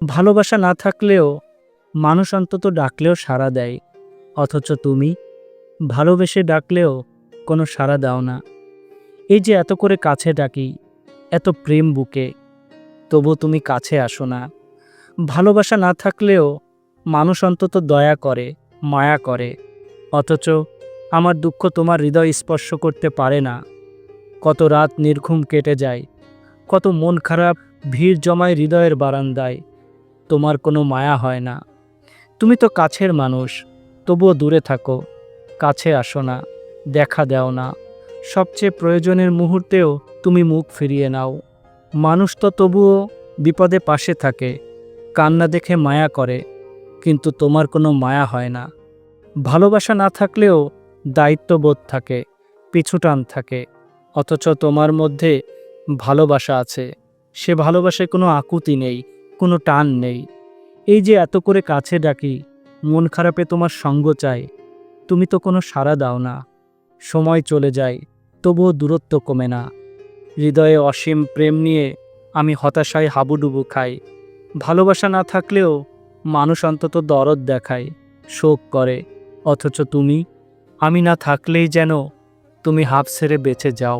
ভালোবাসা না থাকলেও মানুষ অন্তত ডাকলেও সাড়া দেয়। অথচ তুমি ভালোবেসে ডাকলেও কোনো সাড়া দাও না। এই যে এত করে কাছে ডাকি, এত প্রেম বুকে তবু তুমি কাছে আসো না। ভালোবাসা না থাকলেও মানুষ অন্তত দয়া করে, মায়া করে। অথচ আমার দুঃখ তোমার হৃদয় স্পর্শ করতে পারে না। কত রাত নির্ঘুম কেটে যায়, কত মন খারাপ ভিড় জমায় হৃদয়ের বারান্দায়। তোমার কোনো মায়া হয় না। তুমি তো কাছের মানুষ, তবুও দূরে থাকো, কাছে আসো না, দেখা দাও না। সবচেয়ে প্রয়োজনের মুহূর্তেও তুমি মুখ ফিরিয়ে নাও। মানুষ তো তবুও বিপদে পাশে থাকে, কান্না দেখে মায়া করে, কিন্তু তোমার কোনো মায়া হয় না। ভালোবাসা না থাকলেও দায়িত্ববোধ থাকে, পিছুটান থাকে, অথচ তোমার মধ্যে ভালোবাসা আছে। সে ভালোবাসায় কোনো আকুতি নেই কোনো টান নেই। এই যে এত করে কাছে ডাকি, মন খারাপে তোমার সঙ্গ চাই। তুমি তো কোনো সাড়া দাও না। সময় চলে যায়, তবুও দূরত্ব কমে না। হৃদয়ে অসীম প্রেম নিয়ে আমি হতাশায় হাবুডুবু খাই। ভালোবাসা না থাকলেও মানুষ অন্তত দরদ দেখায়, শোক করে। অথচ তুমি, আমি না থাকলেই যেন তুমি হাফ ছেড়ে বেঁচে যাও।